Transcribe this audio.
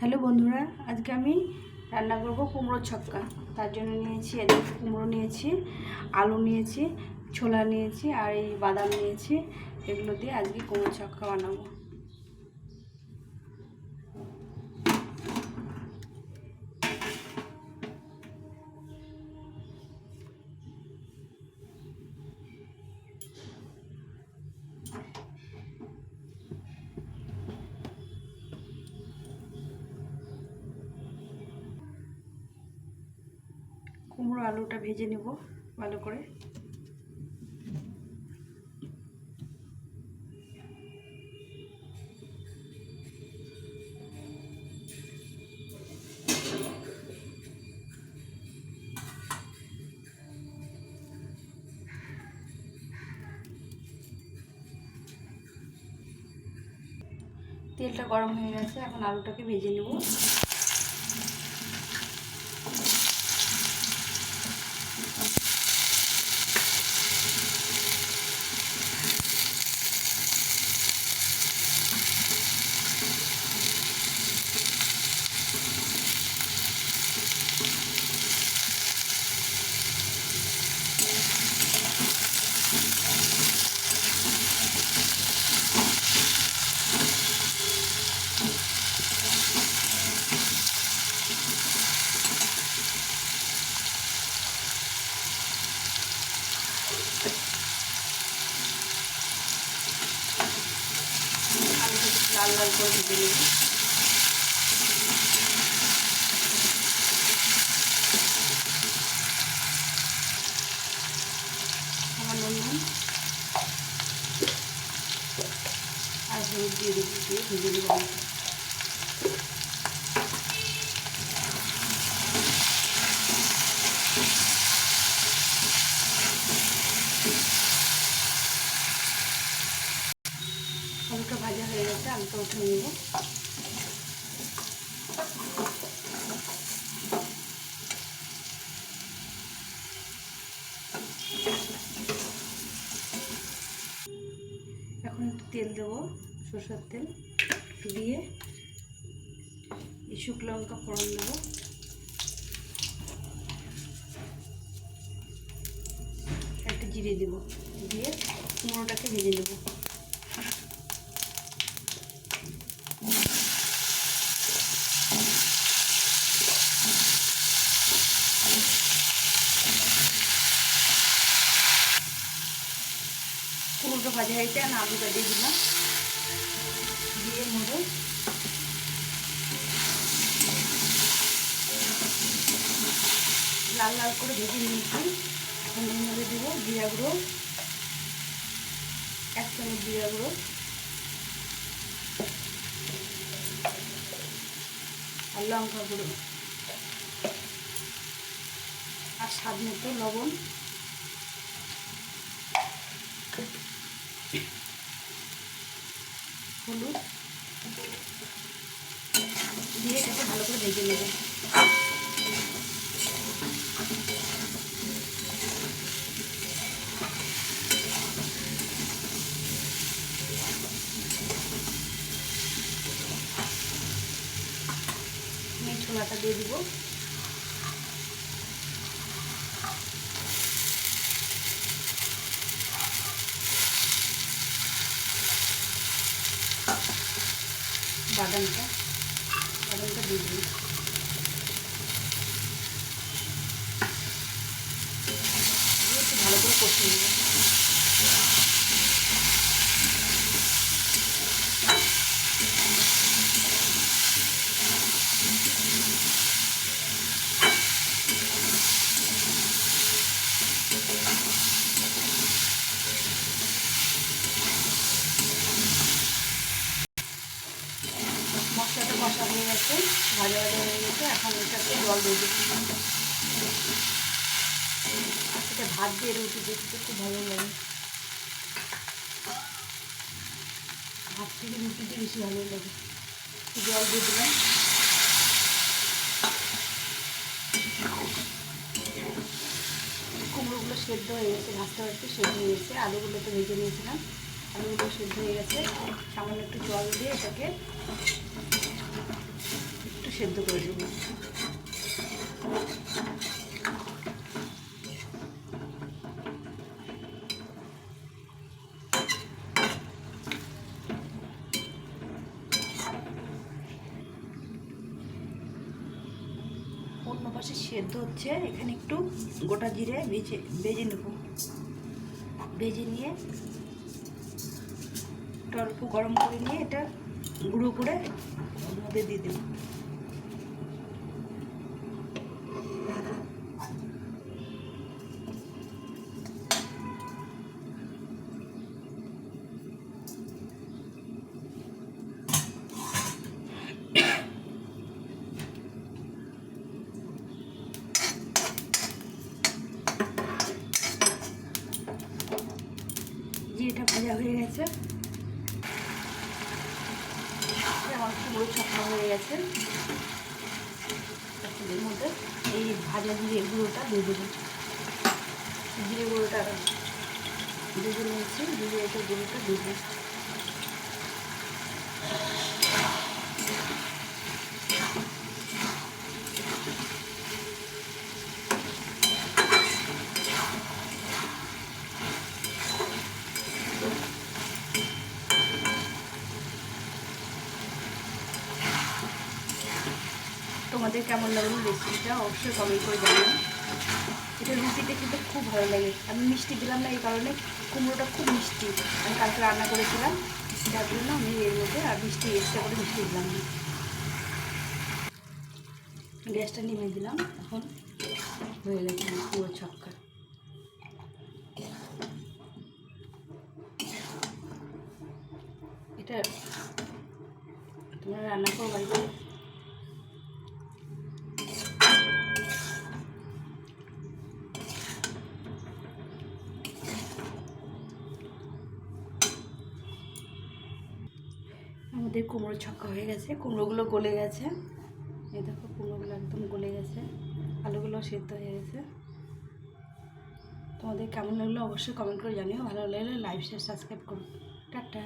Hello বন্ধুরা, আজকে আমি রান্না করব কুমড়োর ছক্কা। তার জন্য নিয়েছি এদের কুমড়ো নিয়েছি, আলু নিয়েছি, ছোলা নিয়েছি আর এই বাদাম নিয়েছি। এগুলো দিয়ে আজকে কুমড়োর ছক্কা বানাবো। কুমড়ো আলুটা ভেজে নেব ভালো করে। তেলটা গরম হয়ে গেছে এখন আলুটাকে ভেজে নেব আলুটাকে লাল লাল করে ভেজে নেব। আর হলুদ দিয়ে দিচ্ছি ভেজে নেব আলুটা আলুটা ভাজা আলুটা উঠে নেব। এখন একটু তেল দেবো, সরষের তেল দিয়ে। এই শুকনো লঙ্কা ফোড়ন দেবো। একটা জিরে দেবো, দিয়ে কুমড়োটাকে ভেজে নেব কুমড়োটা ভাজা হয়েছে, আর আলুটা দিয়ে দিলাম। দিয়ে নেব। লাল লাল করে ভেজে নিয়েছি। মধ্যে দেবো, জিরা গুঁড়ো, এক চামচ জিরা গুঁড়ো। আর লঙ্কা গুঁড়ো। আর স্বাদ মতো লবণ। হলুদ। দিয়ে এটাকে ভালো করে ভেজে নেবে। ছোলাটা দিয়ে দিব। বাদামটা বাদামটা দিয়ে একটু ভালো করে কষিয়ে নেব। কষা ভাজা ভাজা হয়ে গেছে, এখন এটাকে জল দিয়ে দিচ্ছি। এটা ভাত দিয়ে রুটি দিয়ে খেতে খুব ভালো লাগে। ভাত থেকে রুটিতে বেশি ভালো লাগে। জল দিয়ে দিলাম। কুমড়োগুলো সেদ্ধ হয়ে গেছে, ভাজতে ভাজতে সেদ্ধ হয়ে গেছে। আলুগুলো তো ভেজে নিয়েছিলাম। আলুগুলো সেদ্ধ হয়ে গেছে। সামান্য একটু জল দিয়ে এটাকে সেদ্ধ করে দেবো। অন্য পাশে সেদ্ধ হচ্ছে, এখানে একটু গোটা জিরে ভেজে ভেজে নেব। ভেজে নিয়ে একটু গরম করে নিয়ে এটা গুঁড়ো করে ওর মধ্যে দিয়ে দেবো। জিরেটা ভাজা হয়ে গেছে। আমার কুমড়ো ছকনা হয়ে গেছে। এই ভাজা জিরে গুঁড়োটা দিয়ে দেবো। জিরে গুঁড়োটা দিয়ে নিয়েছি, জিরে এটা গুঁড়োটা দিয়ে তোমাদের কেমন লাগল রেসিপিটা অবশ্যই কমেন্ট করে জানাও এটা রুটিতে কিন্তু খুব ভালো লাগে। আমি মিষ্টি দিলাম না এই কারণে কুমড়োটা খুব মিষ্টি। আমি কালকে রান্না করেছিলাম যার জন্য আমি এর মধ্যে আর মিষ্টি এক্সট্রা করে মিষ্টি দিলাম। না গ্যাসটা নেমে দিলাম, এখন হয়ে গেছে পুরো ছক্কা। এটা তোমরা রান্না করো বাড়িতে। আমাদের কুমড়ো ছক্কা হয়ে গেছে কুমড়োগুলো গলে গেছে। এই দেখো কুমড়োগুলো একদম গলে গেছে, আলুগুলো সেদ্ধ হয়ে গেছে। তোমাদের কেমন লাগল অবশ্যই কমেন্ট করে জানিও, ভালো লাগলে লাইভ শেয়ার সাবস্ক্রাইব করো। টাটা।